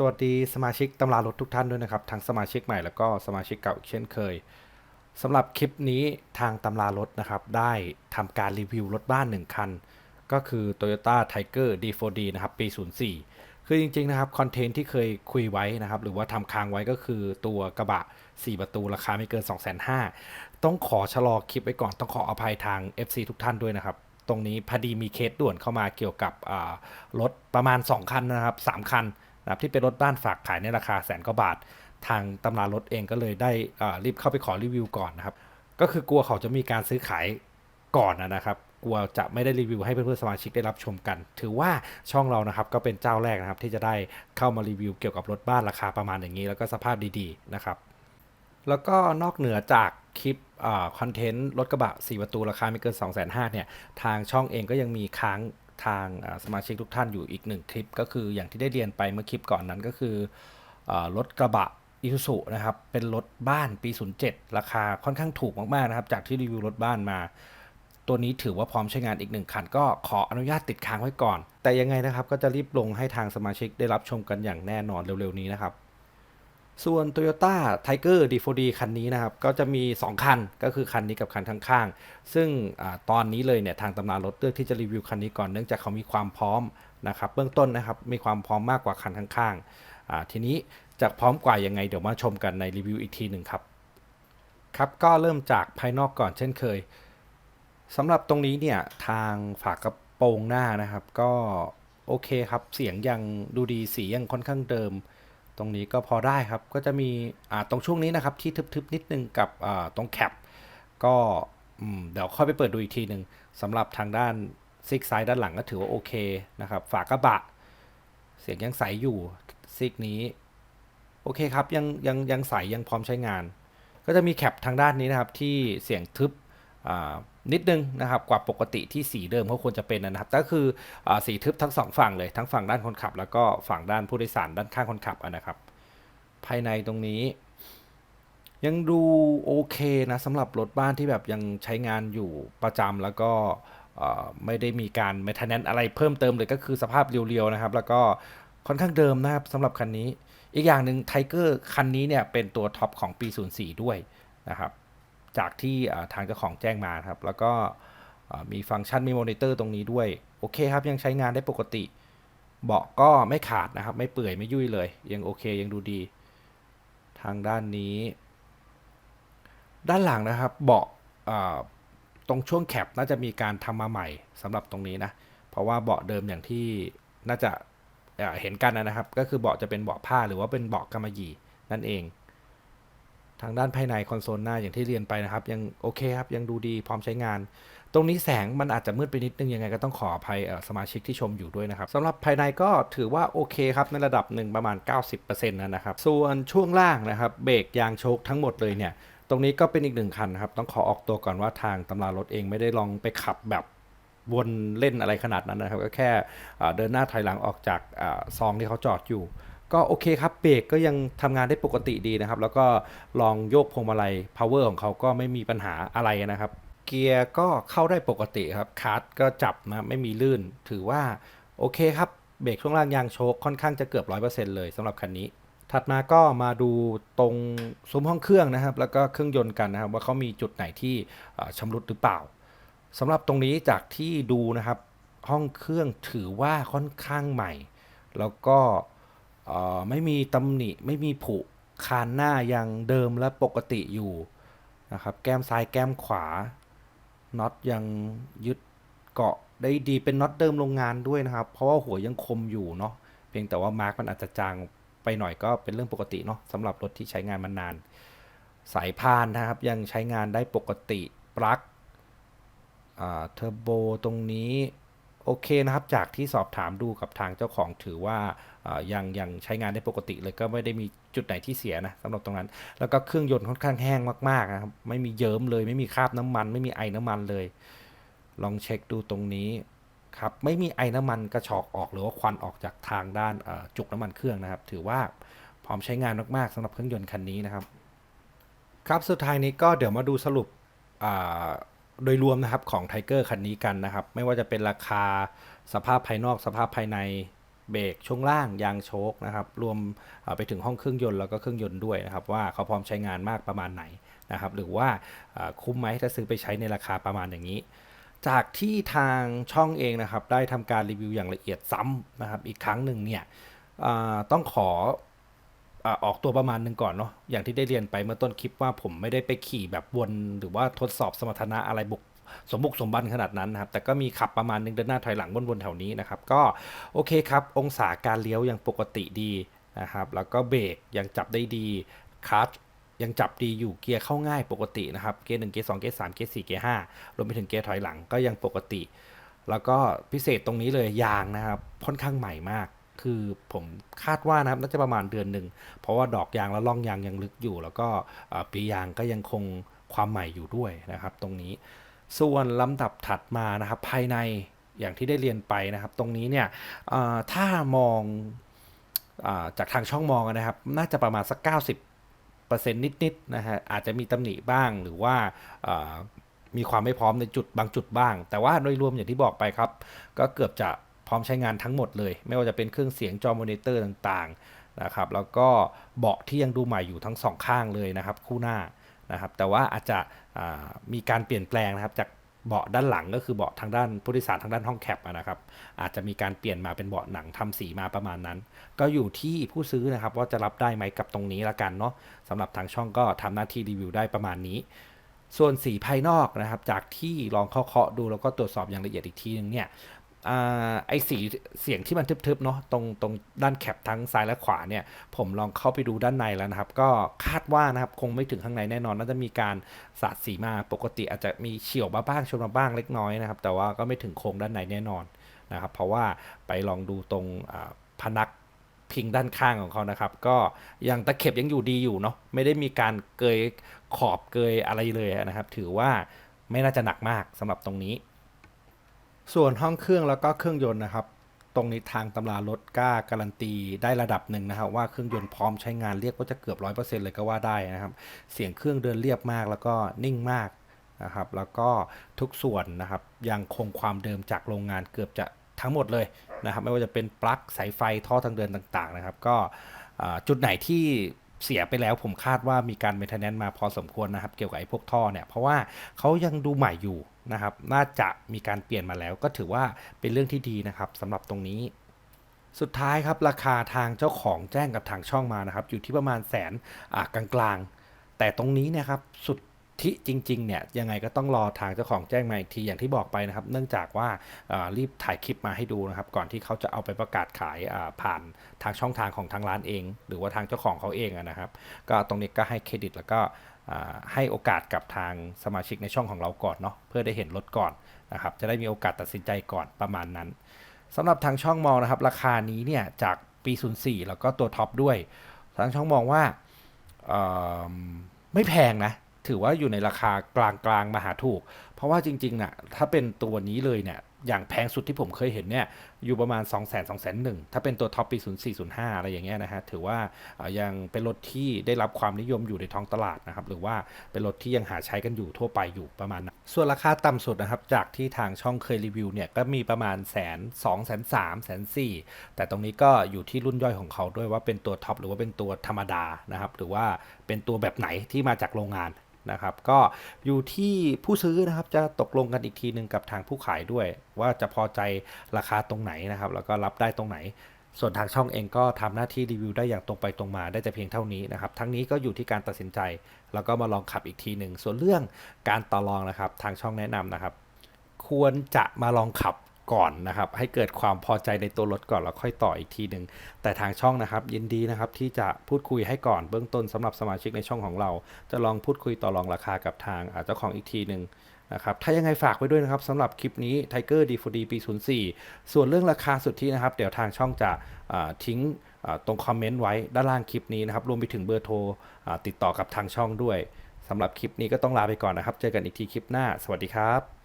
สวัสดีสมาชิกตำรารถทุกท่านด้วยนะครับทั้งสมาชิกใหม่แล้วก็สมาชิกเก่าอีกเช่นเคยสำหรับคลิปนี้ทางตำรารถนะครับ ได้ทำการรีวิวรถบ้าน 1 คัน ก็คือ Toyota Tiger D4D นะครับปี 04 คือจริงๆนะครับคอนเทนต์ที่เคยคุยไว้นะครับ หรือว่าทำค้างไว้ก็คือตัวกระบะ 4 ประตูราคาไม่เกิน 2 5 0 0 0ต้องขอชะลอคลิปไว้ก่อนต้องขออภัยทาง FC ทุกท่านด้วยนะครับตรงนี้พอดีมีเคสด่วนเข้ามาเกี่ยวกับรถประมาณ 2 คันนะครับ 3 คัน นะครับที่เป็นรถบ้านฝากขายในราคาแสนกว่าบาท ทางตำรารถเองก็เลยได้อ่ารีบเข้าไปขอรีวิวก่อนนะครับ ก็คือกลัวเขาจะมีการซื้อขายก่อนนะครับกลัวจะไม่ได้รีวิวให้เพื่อนๆสมาชิกได้รับชมกัน ถือว่าช่องเรานะครับก็เป็นเจ้าแรกนะครับ ที่จะได้เข้ามารีวิวเกี่ยวกับรถบ้านราคาประมาณอย่างนี้ แล้วก็สภาพดีๆนะครับ แล้วก็นอกเหนือจากคลิปคอนเทนต์รถกระบะ 4 ประตูราคาไม่เกิน 2 5 0 0 0เนี่ยทางช่องเองก็ยังมีค้าง ทางสมาชิกทุกท่านอยู่อีกหนึ่งคลิป ก็คืออย่างที่ได้เรียนไปเมื่อคลิปก่อนนั้นก็คือรถกระบะอิซูซุนะครับ เป็นรถบ้านปี 07 ราคาค่อนข้างถูกมากๆนะครับ จากที่รีวิวรถบ้านมา ตัวนี้ถือว่าพร้อมใช้งานอีกหนึ่งคัน ก็ขออนุญาตติดค้างไว้ก่อน แต่ยังไงนะครับก็จะรีบลงให้ทางสมาชิกได้รับชมกันอย่างแน่นอนเร็วๆนี้นะครับ ส่วน Toyota Tiger D4D คันนี้นะครับ ก็จะมี 2 คัน ก็คือคันนี้กับคันข้างๆ ซึ่งอตอนนี้เลยเนี่ยทางตำนานรถเลือกที่จะรีวิวคันนี้ก่อนเนื่องจากเขามีความพร้อมนะครับเบื้องต้นนะครับมีความพร้อมมากกว่าคันข้างๆ ทีนี้จะพร้อมกว่ายังไงเดี๋ยวมาชมกันในรีวิวอีกทีหนึ่งครับ ครับก็เริ่มจากภายนอกก่อนเช่นเคยสำหรับตรงนี้เนี่ยทางฝากระโปรงหน้านะครับ ก็โอเคครับเสียงยังดูดีสียังค่อนข้างเดิม ตรงนี้ก็พอได้ครับ ก็จะมีตรงช่วงนี้นะครับที่ทึบๆนิดนึงกับตรงแคปก็เดี๋ยวค่อยไปเปิดดูอีกทีหนึ่งสำหรับทางด้านซิกไซด์ด้านหลังก็ถือว่าโอเคนะครับ ฝากระบะ เสียงยังใสอยู่ซิกนี้ โอเคครับ ยังยังยังใสยังพร้อมใช้งาน ก็จะมีแคปทางด้านนี้นะครับที่เสียงทึบ นิดนึงนะครับกว่าปกติที่สีเดิมเขาควรจะเป็นนะครับ ก็คืออสีทึบทั้งสองฝั่งเลยทั้งฝั่งด้านคนขับ แล้วก็ฝั่งด้านผู้โดยสารด้านข้างคนขับนะครับ ภายในตรงนี้ ยังดูโอเคนะสำหรับรถบ้านที่แบบยังใช้งานอยู่ประจำแล้วก็ไม่ได้มีการ m ม i เทนนอะไรเพิ่มเติมเลยก็คือสภาพเรียวๆนะครับ แล้วก็ค่อนข้างเดิมนะครับสำหรับคันนี้ อีกอย่างหนึ่งไทเกอร์คันนี้เนี่ยเป็นตัวท็อปของปี 04 ด้วยนะครับ จากที่ทางเจ้าของแจ้งมาครับ แล้วก็มีฟังก์ชันมีมอนิเตอร์ตรงนี้ด้วย โอเคครับ ยังใช้งานได้ปกติ เบาะก็ไม่ขาดนะครับ ไม่เปื่อยไม่ยุ่ยเลย ยังโอเคยังดูดี ทางด้านนี้ ด้านหลังนะครับ เบาะตรงช่วงแคปน่าจะมีการทำมาใหม่สำหรับตรงนี้นะ เพราะว่าเบาะเดิมอย่างที่น่าจะเอ่อเห็นกันนะครับ ก็คือเบาะจะเป็นเบาะผ้าหรือว่าเป็นเบาะกำมะหยี่นั่นเอง ทางด้านภายในคอนโซลหน้าอย่างที่เรียนไปนะครับ ยังโอเคครับยังดูดีพร้อมใช้งาน ตรงนี้แสงมันอาจจะมืดไปนิดนึงยังไงก็ต้องขออภัยสมาชิกที่ชมอยู่ด้วยนะครับสำหรับภายในก็ถือว่าโอเคครับในระดับหนึ่งประมาณ 90%นะนะครับส่วนช่วงล่างนะครับเบรกยางโชคทั้งหมดเลยเนี่ยตรงนี้ก็เป็นอีกหนึ่งคันครับต้องขอออกตัวก่อนว่าทางตำรารถเองไม่ได้ลองไปขับแบบวนเล่นอะไรขนาดนั้นนะครับ ก็แค่เดินหน้าถอยหลังออกจากอซองที่เขาจอดอยู่ ก็โอเคครับเบรกก็ยังทำงานได้ปกติดีนะครับ แล้วก็ลองโยกพวงมาลัย power ของเขาก็ไม่มีปัญหาอะไรนะครับ เกียร์ก็เข้าได้ปกติครับคาร์ดก็จับนะไม่มีลื่น ถือว่าโอเคครับเบรกช่วงล่างยางโชคค่อนข้างจะเกือบ 100%เลยสำหรับคันนี้ ถัดมาก็มาดูตรงซุ้มห้องเครื่องนะครับ แล้วก็เครื่องยนต์กันนะครับ ว่าเขามีจุดไหนที่ชำรุดหรือเปล่าสำหรับตรงนี้จากที่ดูนะครับ ห้องเครื่องถือว่าค่อนข้างใหม่ แล้วก็ ไม่มีตำหนิ ไม่มีผุคานหน้ายังเดิมและปกติอยู่นะครับ แก้มซ้ายแก้มขวาน็อตยังยึดเกาะได้ดีเป็นน็อตเดิมโรงงานด้วยนะครับ เพราะว่าหัวยังคมอยู่เนาะเพียงแต่ว่ามาร์กมันอาจจะจางไปหน่อยก็เป็นเรื่องปกติเนาะสำหรับรถที่ใช้งานมานาน สายพานนะครับยังใช้งานได้ปกติปลั๊กเทอร์โบตรงนี้ โอเคนะครับ จากที่สอบถามดูกับทางเจ้าของถือว่ายังยังใช้งานได้ปกติเลยก็ไม่ได้มีจุดไหนที่เสียนะสำหรับตรงนั้น แล้วก็เครื่องยนต์ค่อนข้างแห้งมากๆนะครับไม่มีเยิ้มเลย ไม่มีคราบน้ำมัน ไม่มีไอน้ำมันเลย ลองเช็คดูตรงนี้ครับไม่มีไอน้ำมันกระชอกออกหรือว่าควันออกจากทางด้านจุกน้ำมันเครื่องนะครับ ถือว่าพร้อมใช้งานมากๆสำหรับเครื่องยนต์คันนี้นะครับ ครับสุดท้ายนี้ก็เดี๋ยวมาดูสรุปอ่า โดยรวมนะครับของไทเกอร์คันนี้กันนะครับ ไม่ว่าจะเป็นราคาสภาพภายนอกสภาพภายในเบรกช่วงล่างยางโชคนะครับ รวมไปถึงห้องเครื่องยนต์แล้วก็เครื่องยนต์ด้วยนะครับ ว่าเขาพร้อมใช้งานมากประมาณไหนนะครับ หรือว่าคุ้มไหมถ้าซื้อไปใช้ในราคาประมาณอย่างนี้ จากที่ทางช่องเองนะครับ ได้ทำการรีวิวอย่างละเอียดซ้ำนะครับ อีกครั้งหนึ่งเนี่ยต้องขอ ออกตัวประมาณหนึ่งก่อนเนาะอย่างที่ได้เรียนไปเมื่อต้นคลิปว่าผมไม่ได้ไปขี่แบบวนหรือว่าทดสอบสมรรถนะอะไรบุกสมบุกสมบันขนาดนั้นนะครับ แต่ก็มีขับประมาณหนึงเดินหน้าถอยหลังวนๆแถวนี้นะครับ ก็โอเคครับ องศาการเลี้ยวยังปกติดีนะครับ แล้วก็เบรกยังจับได้ดีคลัตช์ยังจับดีอยู่เกียร์เข้าง่ายปกตินะครับ เกียร์หนึ่งเกียร์สองเกียร์สามเกียร์สี่เกียร์ห้ารวมไปถึงเกียร์ถอยหลังก็ยังปกติ แล้วก็พิเศษตรงนี้เลยยางนะครับ ค่อนข้างใหม่มาก คือผมคาดว่านะครับน่าจะประมาณเดือนหนึ่ง เพราะว่าดอกยางและร่องยางยังลึกอยู่ แล้วก็ปียางก็ยังคงความใหม่อยู่ด้วยนะครับ ตรงนี้ ส่วนลำดับถัดมานะครับภายในอย่างที่ได้เรียนไปนะครับ ตรงนี้เนี่ยถ้ามองอาจากทางช่องมองนะครับ น่าจะประมาณสัก 90เปอร์เซ็นต์นิดๆนะฮะอาจจะมีตำหนิบ้างหรือว่ามีความไม่พร้อมในจุดบางจุดบ้าง แต่ว่าโดยรวมอย่างที่บอกไปครับ ก็เกือบจะ พร้อมใช้งานทั้งหมดเลย ไม่ว่าจะเป็นเครื่องเสียงจอมอนิเตอร์ต่างๆนะครับแล้วก็เบาะที่ยังดูใหม่อยู่ทั้งสองข้างเลยนะครับคู่หน้านะครับแต่ว่าอาจจะมีการเปลี่ยนแปลงนะครับจากเบาะด้านหลังก็คือเบาะทางด้านผู้โดยสารทางด้านห้องแคปนะครับอาจจะมีการเปลี่ยนมาเป็นเบาะหนังทำสีมาประมาณนั้น ก็อยู่ที่ผู้ซื้อนะครับว่าจะรับได้ไหมกับตรงนี้ละกันเนาะสำหรับทางช่องก็ทำหน้าที่รีวิวได้ประมาณนี้ ส่วนสีภายนอกนะครับจากที่ลองเคาะๆดูแล้วก็ตรวจสอบอย่างละเอียดอีกทีนึงเนี่ย ไอสีเสียงที่มันทึบๆเนาะตรงตรงด้านแคปทั้งซ้ายและขวาเนี่ย ผมลองเข้าไปดูด้านในแล้วนะครับ ก็คาดว่านะครับคงไม่ถึงข้างในแน่นอน น่าจะมีการสาดสีมาปกติอาจจะมีเฉียวมาบ้างชนมาบ้างเล็กน้อยนะครับ แต่ว่าก็ไม่ถึงโครงด้านในแน่นอนนะครับ เพราะว่าไปลองดูตรงพนักพิงด้านข้างของเขานะครับ ก็ยังตะเข็บยังอยู่ดีอยู่เนาะไม่ได้มีการเกยขอบเกยอะไรเลยนะครับ ถือว่าไม่น่าจะหนักมากสำหรับตรงนี้ ส่วนห้องเครื่องแล้วก็เครื่องยนต์นะครับ ตรงนี้ทางตำรารถกล้าการันตีได้ระดับหนึ่งนะครับ ว่าเครื่องยนต์พร้อมใช้งานเรียกว่าจะเกือบร้อยเปอร์เซ็นต์เลยก็ว่าได้นะครับ เสียงเครื่องเดินเรียบมากแล้วก็นิ่งมากนะครับ แล้วก็ทุกส่วนนะครับยังคงความเดิมจากโรงงานเกือบจะทั้งหมดเลยนะครับ ไม่ว่าจะเป็นปลั๊กสายไฟท่อทางเดินต่างๆนะครับ ก็จุดไหนที่เสียไปแล้วผมคาดว่ามีการเมนเทนแนนมาพอสมควรนะครับ เกี่ยวกับไอ้พวกท่อเนี่ยเพราะว่าเขายังดูใหม่อยู่ นะครับ น่าจะมีการเปลี่ยนมาแล้ว ก็ถือว่าเป็นเรื่องที่ดีนะครับสำหรับตรงนี้สุดท้ายครับ ราคาทางเจ้าของแจ้งกับทางช่องมานะครับ อยู่ที่ประมาณแสนอ่ากลางๆ แต่ตรงนี้นะครับสุดที่จริงๆเนี่ยยังไงก็ต้องรอทางเจ้าของแจ้งมาอีกทีอย่างที่บอกไปนะครับ เนื่องจากว่าารีบถ่ายคลิปมาให้ดูนะครับ ก่อนที่เขาจะเอาไปประกาศขายาผ่านทางช่องทางของทางร้านเอง หรือว่าทางเจ้าของเขาเองนะครับ ก็ตรงนี้ก็ให้เครดิตแล้วก็ ให้โอกาสกับทางสมาชิกในช่องของเราก่อนเนาะเพื่อได้เห็นรถก่อนนะครับจะได้มีโอกาสตัดสินใจก่อนประมาณนั้นสำหรับทางช่องมองนะครับ ราคานี้เนี่ยจากปี 04 แล้วก็ตัวท็อปด้วย ทางช่องมองว่าไม่แพงนะ ถือว่าอยู่ในราคากลางกลางๆมหาถูก เพราะว่าจริงๆน่ะถ้าเป็นตัวนี้เลยเนี่ย อย่างแพงสุดที่ผมเคยเห็นเนี่ยอยู่ประมาณ 2 0 0 0 0 0 2 0 0 0 ถ้าเป็นตัวท็อปปี 04 05 อะไรอย่างเงี้ยนะฮะถือว่ายังเป็นรถที่ได้รับความนิยมอยู่ในท้องตลาดนะครับหรือว่าเป็นรถที่ยังหาใช้กันอยู่ทั่วไปอยู่ประมาณนั้นส่วนราคาต่ำสุดนะครับจากที่ทางช่องเคยรีวิวเนี่ยก็มีประมาณแสนสองแสนสามแสนสี่แต่ตรงนี้ก็อยู่ที่รุ่นย่อยของเขาด้วยว่าเป็นตัวท็อปหรือว่าเป็นตัวธรรมดานะครับหรือว่าเป็นตัวแบบไหนที่มาจากโรงงาน นะครับ ก็อยู่ที่ผู้ซื้อนะครับจะตกลงกันอีกทีหนึ่งกับทางผู้ขายด้วย ว่าจะพอใจราคาตรงไหนนะครับ แล้วก็รับได้ตรงไหน ส่วนทางช่องเองก็ทำหน้าที่รีวิวได้อย่างตรงไปตรงมาได้แต่เพียงเท่านี้นะครับ ทั้งนี้ก็อยู่ที่การตัดสินใจ แล้วก็มาลองขับอีกทีหนึ่งส่วนเรื่องการต่อรองนะครับ ทางช่องแนะนำนะครับ ควรจะมาลองขับ ก่อนนะครับ ให้เกิดความพอใจในตัวรถก่อนแล้วค่อยต่ออีกทีหนึ่งแต่ทางช่องนะครับ ยินดีนะครับที่จะพูดคุยให้ก่อนเบื้องต้นสำหรับสมาชิกในช่องของเรา จะลองพูดคุยต่อรองราคากับทางอาเจ้าของอีกทีหนึ่งนะครับถ้ายังไงฝากไว้ด้วยนะครับสำหรับคลิปนี้ Tiger D4D ปี 04 ส่วนเรื่องราคาสุดทธินะครับ เดี๋ยวทางช่องจะทิ้งตรงคอมเมนต์ไว้ด้านล่างคลิปนี้นะครับ รวมไปถึงเบอร์โทรติดต่อกับทางช่องด้วยสำหรับคลิปนี้ก็ต้องลาไปก่อนนะครับ เจอกันอีกทีคลิปหน้า สวัสดีครับ